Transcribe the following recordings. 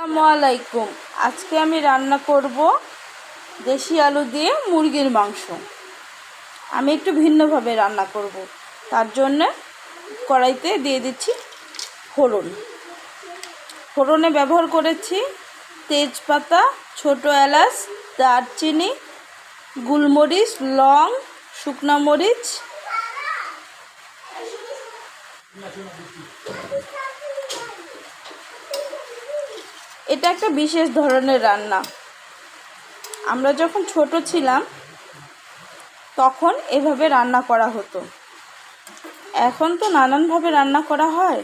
আসসালামু আলাইকুম আজকে আমি রান্না করব দেশি আলু দিয়ে মুরগির মাংস। আমি একটু ভিন্নভাবে রান্না করব। তার জন্য কড়াইতে দিয়ে দিচ্ছি ফোড়ন। ফোড়নে ব্যবহার করেছি তেজপাতা, ছোট এলাচ, দারচিনি, গুলমরিচ, লং, শুকনা মরিচ। এটা একটা বিশেষ ধরনের রান্না। আমরা যখন ছোট ছিলাম, তখন এভাবে রান্না করা হতো। এখন তো নানানভাবে রান্না করা হয়।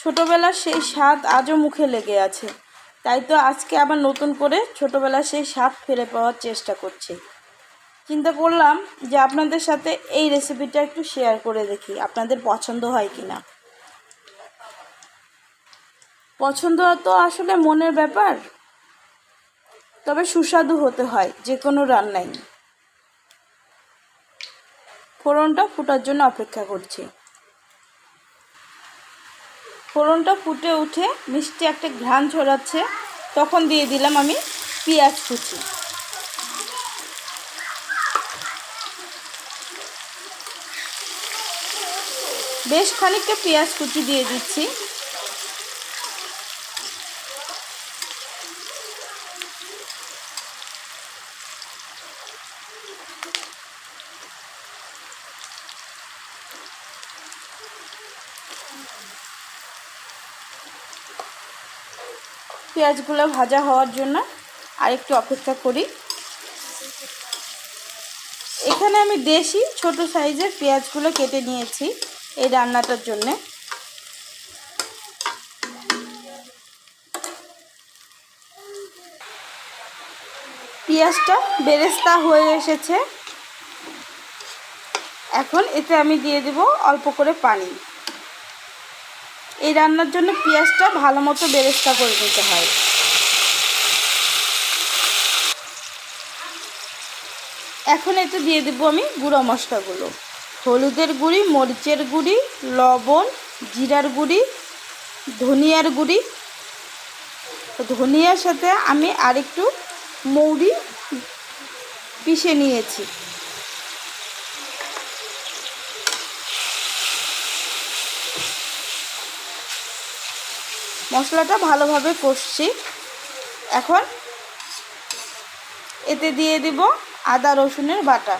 ছোটবেলার সেই স্বাদ আজও মুখে লেগে আছে। তাই তো আজকে আবার নতুন করে ছোটবেলার সেই স্বাদ ফিরে পাওয়ার চেষ্টা করছি। চিন্তা করলাম যে আপনাদের সাথে এই রেসিপিটা একটু শেয়ার করে দেখি, আপনাদের পছন্দ হয় কি না পছন্দ তো আসলে মনের ব্যাপার, তবে সুস্বাদু হতে হয়, যে কোনো রান্নাই। ফোড়নটা ফুটার জন্য অপেক্ষা করছি। ফোড়নটা ফুটে উঠে মিষ্টি একটা ঘ্রাণ ছড়াচ্ছে, তখন দিয়ে দিলাম আমি পেঁয়াজ কুচি। বেশ খানিকটা পেঁয়াজ কুচি দিয়ে দিচ্ছি। পেঁয়াজগুলো ভাজা হওয়ার জন্য আরেকটু অপেক্ষা করি। এখানে আমি দেশি ছোট সাইজের পেঁয়াজগুলো কেটে নিয়েছি। এই রান্নাটার জন্যে। পেঁয়াজটা বেরেস্তা হয়ে এসেছে। এখন এতে আমি দিয়ে দেব অল্প করে পানি। এই রান্নার জন্য পেঁয়াজটা ভালো মতো বেরেস্তা করে নিতে হয়। এখন এতে দিয়ে দেবো আমি গুঁড়ো মশলাগুলো। হলুদের গুঁড়ি, মরিচের গুঁড়ি, লবণ, জিরার গুঁড়ি, ধনিয়ার গুঁড়ি। ধনিয়ার সাথে আমি আরেকটু মৌরি পিষে নিয়েছি। মশলাটা ভালোভাবে কষছি। এখন এতে দিয়ে দিব আদা রসুনের বাটা।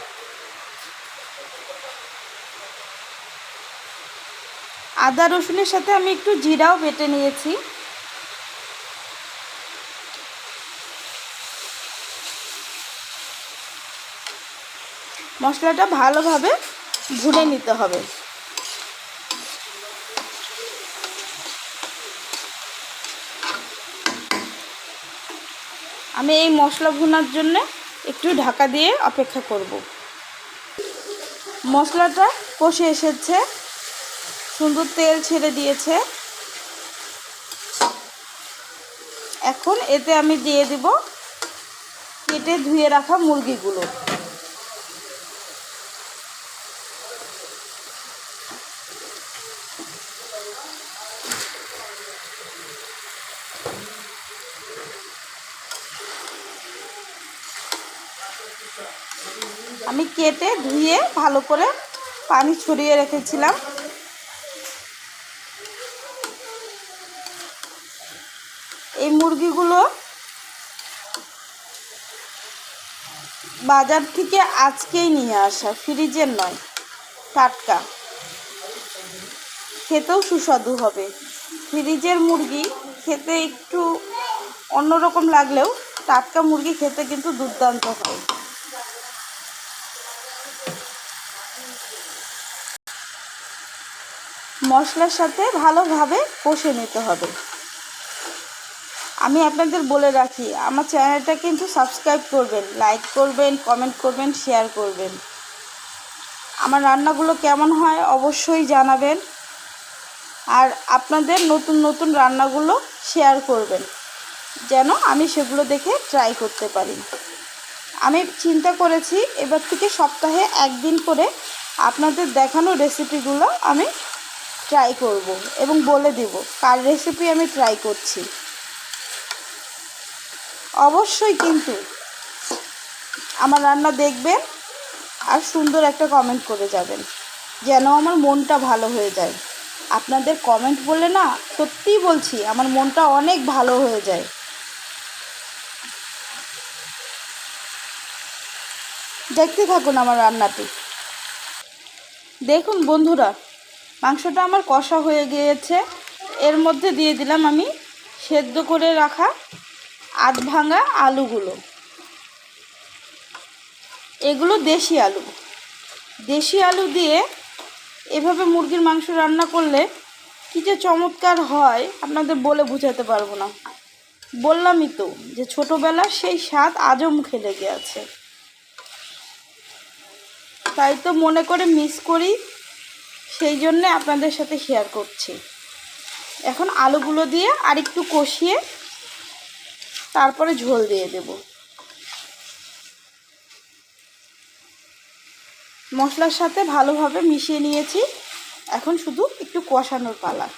আদা রসুনের সাথে আমি একটু জিরাও বেটে নিয়েছি। মশলাটা ভালোভাবে ভুনে নিতে হবে। আমি এই মশলা ভুনার জন্য একটু ঢাকা দিয়ে অপেক্ষা করব। মশলাটা কষে এসেছে। সুন্দর তেল ছেড়ে দিয়েছে। এখন এতে আমি দিয়ে দিব কেটে ধুয়ে রাখা মুরগিগুলো। আমি কেটে ধুয়ে ভালো করে পানি ছড়িয়ে রেখেছিলাম। মুরগিগুলো বাজার থেকে আজকেই নিয়ে আসা, ফ্রিজের নয়, টাটকা। খেতেও সুস্বাদু হবে। ফ্রিজের মুরগি খেতে একটু অন্যরকম লাগলেও টাটকা মুরগি খেতে কিন্তু দুর্দান্ত হয় মশলার সাথে ভালোভাবে কষে নিতে হবে। আমি আপনাদের বলে রাখি, আমার চ্যানেলটা কিন্তু সাবস্ক্রাইব করবেন লাইক করবেন কমেন্ট করবেন শেয়ার করবেন। আমার রান্নাগুলো কেমন হয় অবশ্যই জানাবেন। আর আপনাদের নতুন নতুন রান্নাগুলো শেয়ার করবেন, যেন আমি সেগুলো দেখে ট্রাই করতে পারি। আমি চিন্তা করেছি, এবার থেকে সপ্তাহে একদিন করে আপনাদের দেখানো রেসিপিগুলো আমি ট্রাই করব এবং বলে দেব, কার রেসিপি আমি ট্রাই করছি। অবশ্যই কিন্তু আমার রান্না দেখবেন আর সুন্দর একটা কমেন্ট করে যাবেন, যেন আমার মনটা ভালো হয়ে যায়। আপনাদের কমেন্ট বলে না, সত্যিই বলছি, আমার মনটা অনেক ভালো হয়ে যায়। দেখতে থাকুন আমার রান্নাটি। দেখুন বন্ধুরা, মাংসটা আমার কষা হয়ে গিয়েছে। এর মধ্যে দিয়ে দিলাম আমি সেদ্ধ করে রাখা আধ ভাঙা আলুগুলো। এগুলো দেশি আলু। দেশি আলু দিয়ে এভাবে মুরগির মাংস রান্না করলে কী যে চমৎকার হয়, আপনাদের বলে বোঝাতে পারব না। বললামই তো যে ছোটোবেলা সেই স্বাদ আজও মুখে লেগে আছে। তাই তো মনে করে মিস করি, সেই জন্যে আপনাদের সাথে শেয়ার করছি। এখন আলুগুলো দিয়ে আরেকটু কষিয়ে তারপরে ঝোল দিয়ে দেব। মশলার সাথে ভালোভাবে মিশিয়ে নিয়েছি। এখন শুধু একটু কষানোর পালা।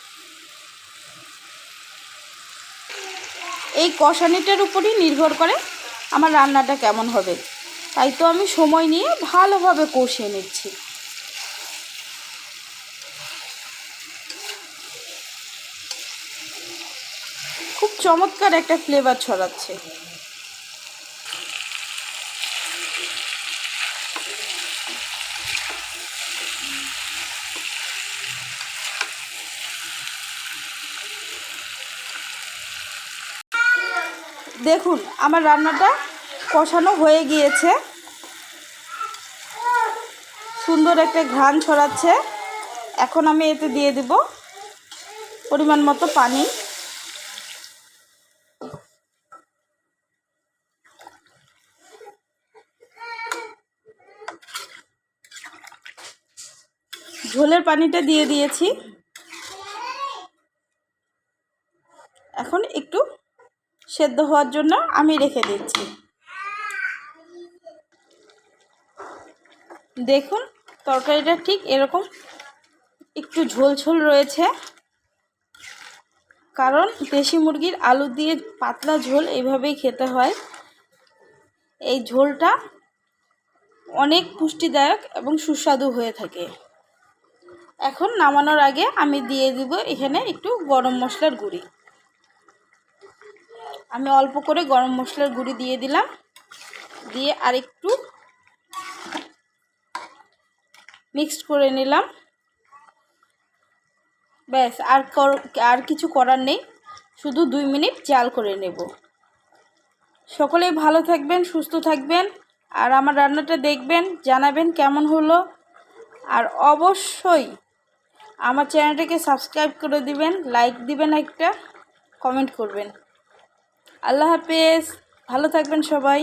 এই কষানিটার উপরই নির্ভর করে আমার রান্নাটা কেমন হবে। তাই তো আমি সময় নিয়ে ভালোভাবে কষিয়ে নিচ্ছি। খুব চমৎকার একটা ফ্লেভার ছড়াচ্ছে। দেখুন, আমার রান্নাটা কষানো হয়ে গিয়েছে। সুন্দর একটা ঘ্রাণ ছড়াচ্ছে। এখন আমি এতে দিয়ে দেব পরিমাণ মতো পানি। ঝোলের পানিটা দিয়ে দিয়েছি। এখন একটু সেদ্ধ হওয়ার জন্য আমি রেখে দিচ্ছি। দেখুন, তরকারিটা ঠিক এরকম একটু ঝোল ঝোল রয়েছে। কারণ দেশি মুরগির আলু দিয়ে পাতলা ঝোল এইভাবেই খেতে হয়। এই ঝোলটা অনেক পুষ্টিদায়ক এবং সুস্বাদু হয়ে থাকে। এখন নামানোর আগে আমি দিয়ে দিব এখানে একটু গরম মশলার গুঁড়ি। আমি অল্প করে গরম মশলার গুঁড়ি দিয়ে দিলাম। দিয়ে আরেকটু মিক্সড করে নিলাম। ব্যাস, আর আর কিছু করার নেই। শুধু দুই মিনিট জাল করে নেব। সকলেই ভালো থাকবেন, সুস্থ থাকবেন, আর আমার রান্নাটা দেখবেন, জানাবেন কেমন হলো। আর অবশ্যই আমার চ্যানেলটিকে সাবস্ক্রাইব করে দিবেন, লাইক দিবেন একটা, কমেন্ট করবেন। আল্লাহ হাফেজ, ভালো থাকবেন সবাই।